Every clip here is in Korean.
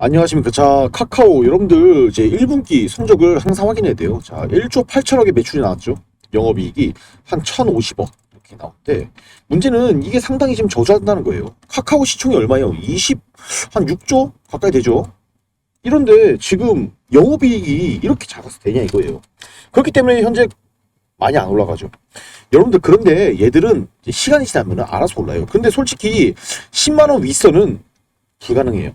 안녕하십니까. 자, 카카오 여러분들 이제 1분기 성적을 항상 확인해야 돼요. 자, 1조 8천억의 매출이 나왔죠. 영업이익이 한 1,050억 이렇게 나오는데 문제는 이게 상당히 지금 저조한다는 거예요. 카카오 시총이 얼마예요? 20, 한 6조 가까이 되죠. 이런데 지금 영업이익이 이렇게 작아서 되냐 이거예요. 그렇기 때문에 현재 많이 안 올라가죠. 여러분들 그런데 얘들은 시간이 지나면 알아서 올라요. 근데 솔직히 10만 원 윗선은 불가능해요.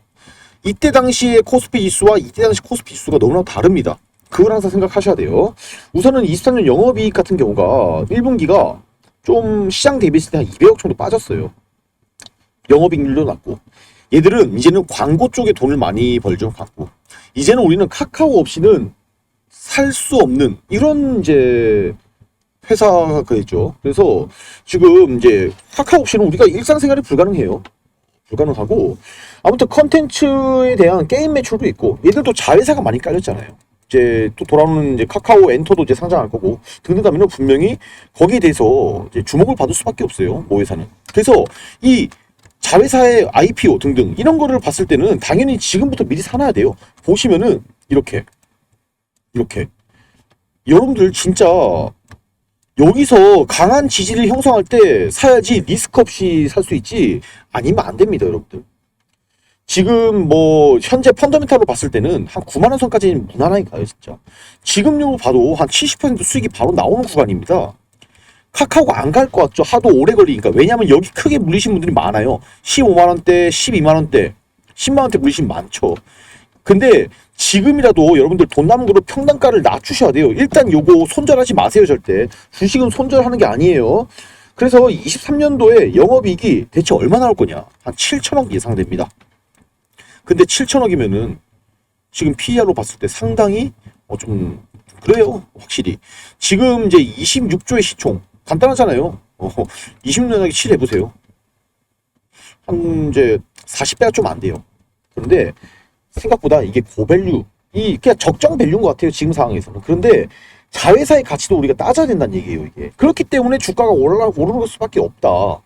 이때 당시의 코스피 지수와 이때 당시 코스피 지수가 너무나 다릅니다. 그걸 항상 생각하셔야 돼요. 우선은 23년 영업이익 같은 경우가 1분기가 좀 시장 대비했을 때 한 200억 정도 빠졌어요. 영업이익률도 낮고. 얘들은 이제는 광고 쪽에 돈을 많이 벌죠, 광고. 이제는 우리는 카카오 없이는 살 수 없는 이런 이제 회사가 됐죠. 그래서 지금 이제 카카오 없이는 우리가 일상생활이 불가능해요. 불가능하고 아무튼 컨텐츠에 대한 게임 매출도 있고 얘들도 자회사가 많이 깔렸잖아요. 이제 또 돌아오는 이제 카카오 엔터도 이제 상장할 거고 등등 하면은 분명히 거기에 대해서 이제 주목을 받을 수밖에 없어요. 모 회사는. 그래서 이 자회사의 IPO 등등 이런 거를 봤을 때는 당연히 지금부터 미리 사놔야 돼요. 보시면은 이렇게 이렇게 여러분들 진짜 여기서 강한 지지를 형성할 때 사야지 리스크 없이 살 수 있지 아니면 안 됩니다, 여러분들. 지금 뭐 현재 펀더멘탈로 봤을 때는 한 9만 원 선까지는 무난하게 가요, 진짜. 지금으로 봐도 한 70% 수익이 바로 나오는 구간입니다. 카카오가 안갈 것 같죠? 하도 오래 걸리니까. 왜냐하면 여기 크게 물리신 분들이 많아요. 15만 원대, 12만 원대, 10만 원대 물리신 많죠. 근데 지금이라도 여러분들 돈 남은 거로 평단가를 낮추셔야 돼요. 일단 요거 손절하지 마세요, 절대. 주식은 손절하는 게 아니에요. 그래서 23년도에 영업이익이 대체 얼마 나올 거냐? 한 7천억 예상됩니다. 근데 7천억이면은 지금 PER로 봤을 때 상당히 어 좀 그래요, 확실히. 지금 이제 26조의 시총 간단하잖아요. 어, 26년하기 7 해보세요. 한 이제 40배가 좀 안 돼요. 그런데 생각보다 이게 고밸류, 이 그냥 적정 밸류인 것 같아요 지금 상황에서는. 그런데 자회사의 가치도 우리가 따져야 된다는 얘기예요 이게. 그렇기 때문에 주가가 올라 오르는 수밖에 없다.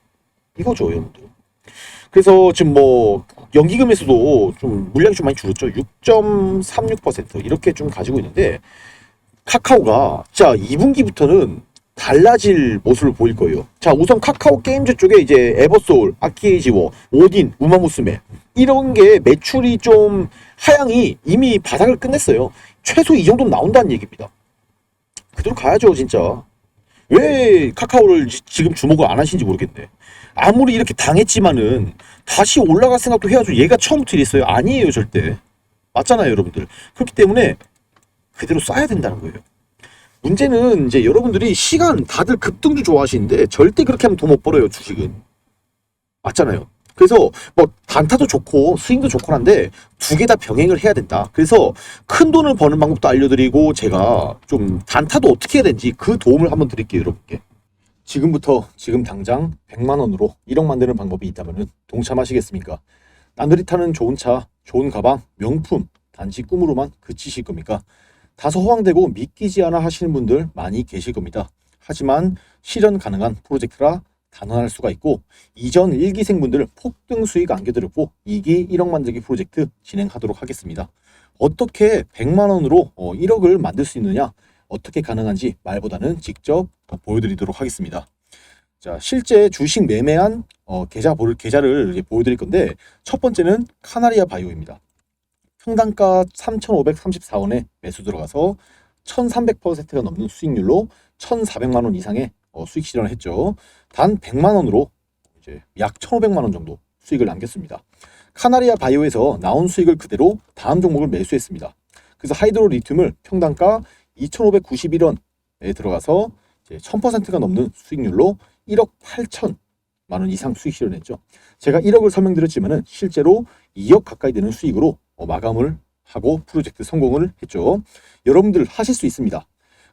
이거죠 여러분들. 그래서 지금 뭐 연기금에서도 좀 물량이 좀 많이 줄었죠. 6.36% 이렇게 좀 가지고 있는데 카카오가 자 2분기부터는 달라질 모습을 보일 거예요. 자 우선 카카오 게임즈 쪽에 이제 에버소울, 아키에이지워, 오딘, 우마무스메 이런 게 매출이 좀 하향이 이미 바닥을 끝냈어요. 최소 이 정도는 나온다는 얘기입니다. 그대로 가야죠 진짜. 왜 카카오를 지- 지금 주목을 안 하시는지 모르겠네. 아무리 이렇게 당했지만은 다시 올라갈 생각도 해야죠. 얘가 처음부터 이랬어요. 아니에요 절대. 맞잖아요 여러분들. 그렇기 때문에 그대로 쏴야 된다는 거예요. 문제는 이제 여러분들이 시간 다들 급등주 좋아하시는데 절대 그렇게 하면 돈 못 벌어요 주식은. 맞잖아요. 그래서 뭐 단타도 좋고 스윙도 좋고 한데 두 개 다 병행을 해야 된다. 그래서 큰 돈을 버는 방법도 알려드리고 제가 좀 단타도 어떻게 해야 되는지 그 도움을 한번 드릴게요 여러분께. 지금부터 지금 당장 100만 원으로 1억 만드는 방법이 있다면 동참하시겠습니까? 남들이 타는 좋은 차, 좋은 가방, 명품 단지 꿈으로만 그치실 겁니까? 다소 허황되고 믿기지 않아 하시는 분들 많이 계실 겁니다. 하지만 실현 가능한 프로젝트라 단언할 수가 있고 이전 1기생분들 폭등 수익 안겨드렸고 2기 1억 만들기 프로젝트 진행하도록 하겠습니다. 어떻게 100만 원으로 1억을 만들 수 있느냐 어떻게 가능한지 말보다는 직접 보여드리도록 하겠습니다. 자 실제 주식 매매한 어, 계좌 계좌를 보여드릴 건데 첫 번째는 카나리아 바이오입니다. 평단가 3,534원에 매수 들어가서 1,300%가 넘는 수익률로 1,400만 원 이상의 어, 수익 실현을 했죠. 단 100만 원으로 이제 약 1,500만 원 정도 수익을 남겼습니다. 카나리아 바이오에서 나온 수익을 그대로 다음 종목을 매수했습니다. 그래서 하이드로 리튬을 평단가 2,591원에 들어가서 이제 1,000%가 넘는 수익률로 1억 8천 만 원 이상 수익 실현했죠. 제가 1억을 설명드렸지만은 실제로 2억 가까이 되는 수익으로 어, 마감을 하고 프로젝트 성공을 했죠. 여러분들 하실 수 있습니다.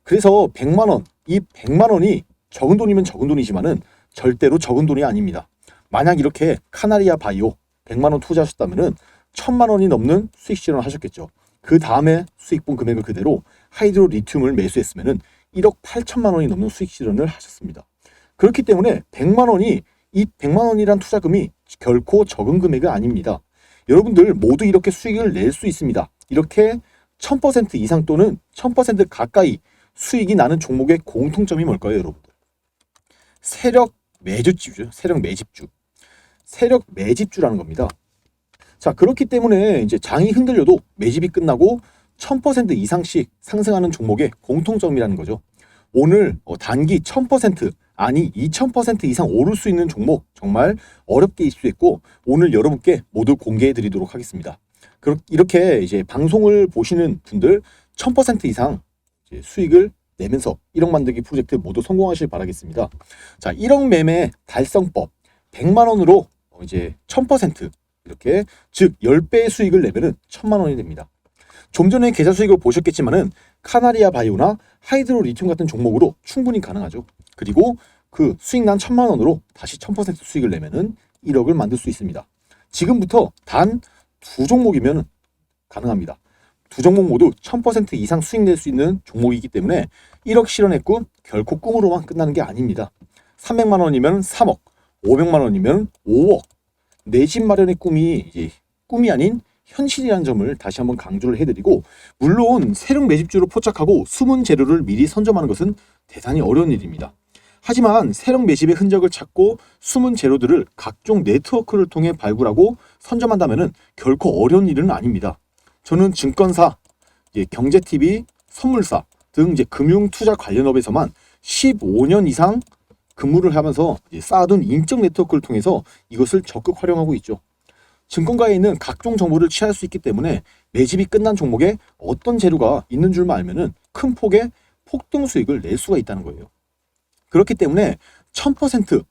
그래서 100만 원, 이 100만 원이 적은 돈이면 적은 돈이지만은 절대로 적은 돈이 아닙니다. 만약 이렇게 카나리아 바이오 100만 원 투자하셨다면은 1000만 원이 넘는 수익 실현을 하셨겠죠. 그 다음에 수익 본 금액을 그대로 하이드로 리튬을 매수했으면은 1억 8천만 원이 넘는 수익 실현을 하셨습니다. 그렇기 때문에 100만 원이 이 100만 원이란 투자금이 결코 적은 금액은 아닙니다. 여러분들 모두 이렇게 수익을 낼 수 있습니다. 이렇게 1000% 이상 또는 1000% 가까이 수익이 나는 종목의 공통점이 뭘까요, 여러분들? 세력 매주주죠. 세력 매집주. 세력 매집주라는 겁니다. 자, 그렇기 때문에 이제 장이 흔들려도 매집이 끝나고 1000% 이상씩 상승하는 종목의 공통점이라는 거죠. 오늘 어, 단기 1000% 아니 2000% 이상 오를 수 있는 종목 정말 어렵게 입수했고 오늘 여러분께 모두 공개해 드리도록 하겠습니다. 이렇게 이제 방송을 보시는 분들 1000% 이상 이제 수익을 내면서 1억 만들기 프로젝트 모두 성공하실 바라겠습니다. 자, 1억 매매 달성법 100만 원으로 어, 이제 1000% 이렇게 즉 10배의 수익을 내면은 1000만 원이 됩니다. 좀 전에 계좌 수익을 보셨겠지만은 카나리아 바이오나 하이드로 리튬 같은 종목으로 충분히 가능하죠. 그리고 그 수익 난 천만 원으로 다시 1000% 수익을 내면은 1억을 만들 수 있습니다. 지금부터 단 두 종목이면 가능합니다. 두 종목 모두 1000% 이상 수익 낼 수 있는 종목이기 때문에 1억 실현의 꿈 결코 꿈으로만 끝나는 게 아닙니다. 300만 원이면 3억, 500만 원이면 5억. 내 집 마련의 꿈이 이제 꿈이 아닌 현실이라는 점을 다시 한번 강조를 해드리고 물론 세력 매집주로 포착하고 숨은 재료를 미리 선점하는 것은 대단히 어려운 일입니다. 하지만 세력 매집의 흔적을 찾고 숨은 재료들을 각종 네트워크를 통해 발굴하고 선점한다면 결코 어려운 일은 아닙니다. 저는 증권사, 경제TV, 선물사 등 이제 금융 투자 관련 업에서만 15년 이상 근무를 하면서 쌓아둔 인적 네트워크를 통해서 이것을 적극 활용하고 있죠. 증권가에 있는 각종 정보를 취할 수 있기 때문에 매집이 끝난 종목에 어떤 재료가 있는 줄만 알면은 큰 폭의 폭등 수익을 낼 수가 있다는 거예요. 그렇기 때문에 1000%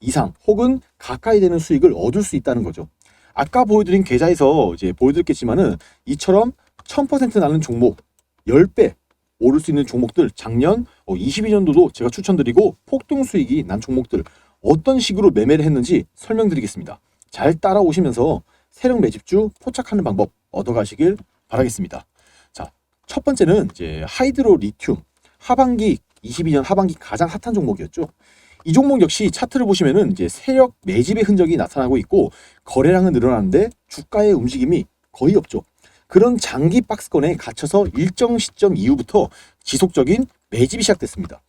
이상 혹은 가까이 되는 수익을 얻을 수 있다는 거죠. 아까 보여드린 계좌에서 이제 보여드렸겠지만은 이처럼 1000% 나는 종목 10배 오를 수 있는 종목들 작년 22년도도 제가 추천드리고 폭등 수익이 난 종목들 어떤 식으로 매매를 했는지 설명드리겠습니다. 잘 따라오시면서 세력 매집주 포착하는 방법 얻어가시길 바라겠습니다. 자, 첫 번째는 이제 하이드로 리튬 하반기 22년 하반기 가장 핫한 종목이었죠. 이 종목 역시 차트를 보시면은 이제 세력 매집의 흔적이 나타나고 있고 거래량은 늘어나는데 주가의 움직임이 거의 없죠. 그런 장기 박스권에 갇혀서 일정 시점 이후부터 지속적인 매집이 시작됐습니다.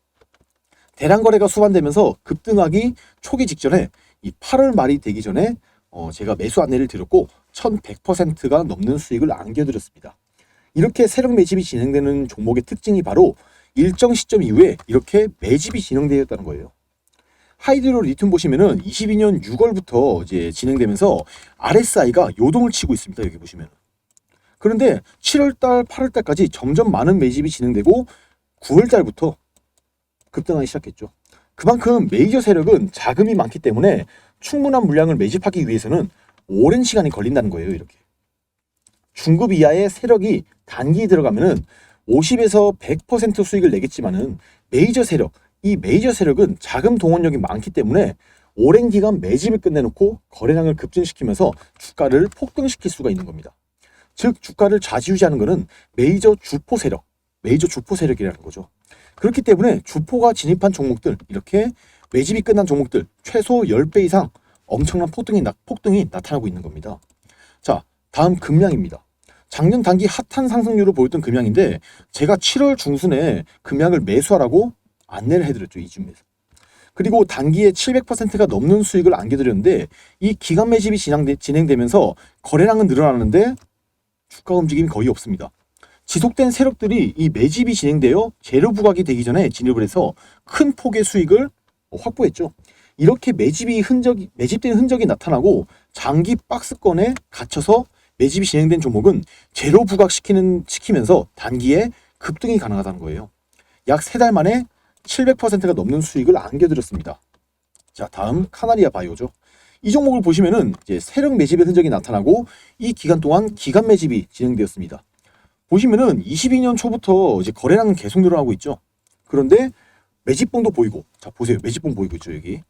대량 거래가 수반되면서 급등하기 초기 직전에 이 8월 말이 되기 전에 어, 제가 매수 안내를 드렸고 1100%가 넘는 수익을 안겨드렸습니다. 이렇게 세력 매집이 진행되는 종목의 특징이 바로 일정 시점 이후에 이렇게 매집이 진행되었다는 거예요. 하이드로 리튬 보시면은 22년 6월부터 이제 진행되면서 RSI가 요동을 치고 있습니다. 여기 보시면. 그런데 7월달, 8월달까지 점점 많은 매집이 진행되고 9월달부터 급등하기 시작했죠. 그만큼 메이저 세력은 자금이 많기 때문에 충분한 물량을 매집하기 위해서는 오랜 시간이 걸린다는 거예요. 이렇게. 중급 이하의 세력이 단기 들어가면은 50에서 100% 수익을 내겠지만은 메이저 세력, 이 메이저 세력은 자금 동원력이 많기 때문에 오랜 기간 매집을 끝내놓고 거래량을 급증시키면서 주가를 폭등시킬 수가 있는 겁니다. 즉 주가를 좌지우지하는 것은 메이저 주포 세력, 메이저 주포 세력이라는 거죠. 그렇기 때문에 주포가 진입한 종목들 이렇게 매집이 끝난 종목들 최소 10배 이상 엄청난 폭등이, 나, 폭등이 나타나고 있는 겁니다. 자, 다음 금양입니다. 작년 단기 핫한 상승률을 보였던 금양인데 제가 7월 중순에 금양을 매수하라고 안내를 해드렸죠 이쯤에서. 그리고 단기에 700%가 넘는 수익을 안겨드렸는데 이 기간 매집이 진행되, 진행되 면서 거래량은 늘어나는데 주가 움직임이 거의 없습니다. 지속된 세력들이 이 매집이 진행되어 재료 부각이 되기 전에 진입을 해서 큰 폭의 수익을 확보했죠. 이렇게 매집이 흔적이 매집된 흔적이 나타나고 장기 박스권에 갇혀서 매집이 진행된 종목은 재료 부각시키는 시키면서 단기에 급등이 가능하다는 거예요. 약 세 달 만에 700%가 넘는 수익을 안겨드렸습니다. 자, 다음 카나리아 바이오죠. 이 종목을 보시면은 이제 세력 매집의 흔적이 나타나고 이 기간 동안 기간 매집이 진행되었습니다. 보시면은 22년 초부터 이제 거래량은 계속 늘어나고 있죠. 그런데 매집봉도 보이고, 자 보세요, 매집봉 보이고 있죠 여기.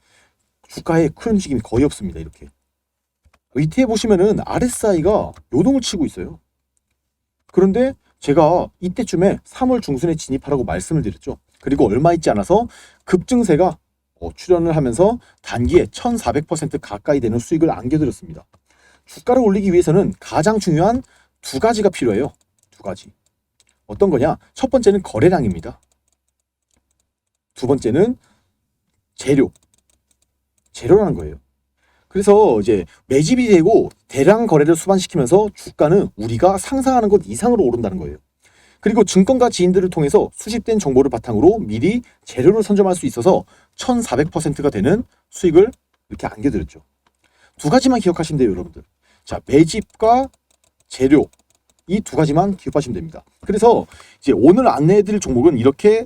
주가에 큰 움직임이 거의 없습니다 이렇게. 밑에 보시면은 RSI가 요동을 치고 있어요. 그런데 제가 이때쯤에 3월 중순에 진입하라고 말씀을 드렸죠. 그리고 얼마 있지 않아서 급증세가 어, 출현을 하면서 단기에 1400% 가까이 되는 수익을 안겨드렸습니다. 주가를 올리기 위해서는 가장 중요한 두 가지가 필요해요. 두 가지. 어떤 거냐? 첫 번째는 거래량입니다. 두 번째는 재료. 재료라는 거예요. 그래서 이제 매집이 되고 대량 거래를 수반시키면서 주가는 우리가 상상하는 것 이상으로 오른다는 거예요. 그리고 증권가 지인들을 통해서 수집된 정보를 바탕으로 미리 재료를 선점할 수 있어서 1400%가 되는 수익을 이렇게 안겨드렸죠. 두 가지만 기억하시면 돼요, 여러분들. 자, 매집과 재료. 이 두 가지만 기억하시면 됩니다. 그래서 이제 오늘 안내해드릴 종목은 이렇게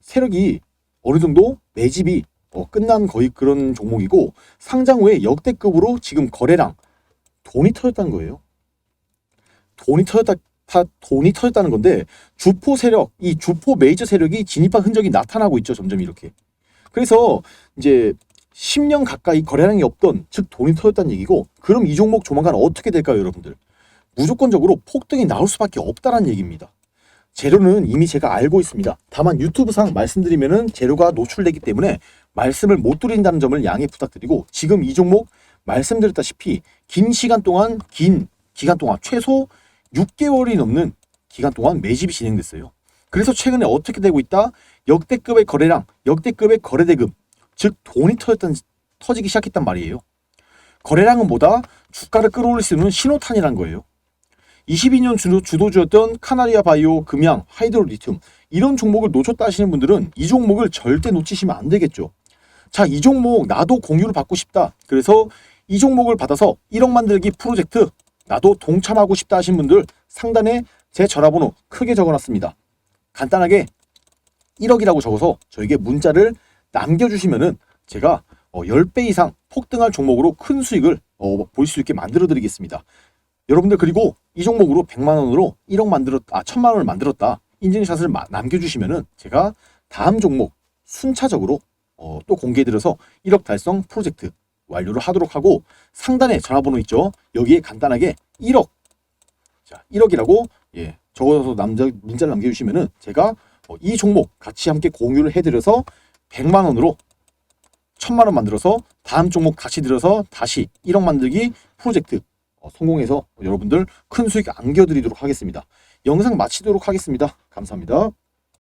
세력이 어느 정도 매집이 어, 끝난 거의 그런 종목이고 상장 후에 역대급으로 지금 거래량 돈이 터졌다는 거예요. 돈이 터졌다, 다 돈이 터졌다는 건데 주포 세력, 이 주포 메이저 세력이 진입한 흔적이 나타나고 있죠. 점점 이렇게. 그래서 이제 10년 가까이 거래량이 없던 즉 돈이 터졌다는 얘기고 그럼 이 종목 조만간 어떻게 될까요, 여러분들? 무조건적으로 폭등이 나올 수밖에 없다는 얘기입니다. 재료는 이미 제가 알고 있습니다. 다만 유튜브상 말씀드리면은 재료가 노출되기 때문에 말씀을 못 드린다는 점을 양해 부탁드리고 지금 이 종목 말씀드렸다시피 긴 시간 동안 긴 기간 동안 최소 6개월이 넘는 기간 동안 매집이 진행됐어요. 그래서 최근에 어떻게 되고 있다? 역대급의 거래량, 역대급의 거래 대금, 즉 돈이 터졌던 터지기 시작했단 말이에요. 거래량은 뭐다? 주가를 끌어올릴 수 있는 신호탄이란 거예요. 22년 주도, 주도주였던 카나리아 바이오, 금양, 하이드로 리튬 이런 종목을 놓쳤다 하시는 분들은 이 종목을 절대 놓치시면 안 되겠죠. 자, 이 종목 나도 공유를 받고 싶다. 그래서 이 종목을 받아서 1억 만들기 프로젝트 나도 동참하고 싶다 하신 분들 상단에 제 전화번호 크게 적어놨습니다. 간단하게 1억이라고 적어서 저에게 문자를 남겨주시면은 제가 어, 10배 이상 폭등할 종목으로 큰 수익을 어, 볼수 있게 만들어 드리겠습니다. 여러분들 그리고 이 종목으로 100만 원으로 1억 만들었 아 1000만 원을 만들었다. 인증샷을 마- 남겨주시면은 제가 다음 종목 순차적으로 어, 또 공개해드려서 1억 달성 프로젝트 완료를 하도록 하고 상단에 전화번호 있죠. 여기에 간단하게 1억 자 1억이라고 예 적어서 남자 문자를 남겨주시면은 제가 어, 이 종목 같이 함께 공유를 해드려서 100만 원으로 1000만 원 만들어서 다음 종목 같이 들어서 다시 1억 만들기 프로젝트 어, 성공해서 여러분들 큰 수익 안겨드리도록 하겠습니다. 영상 마치도록 하겠습니다. 감사합니다.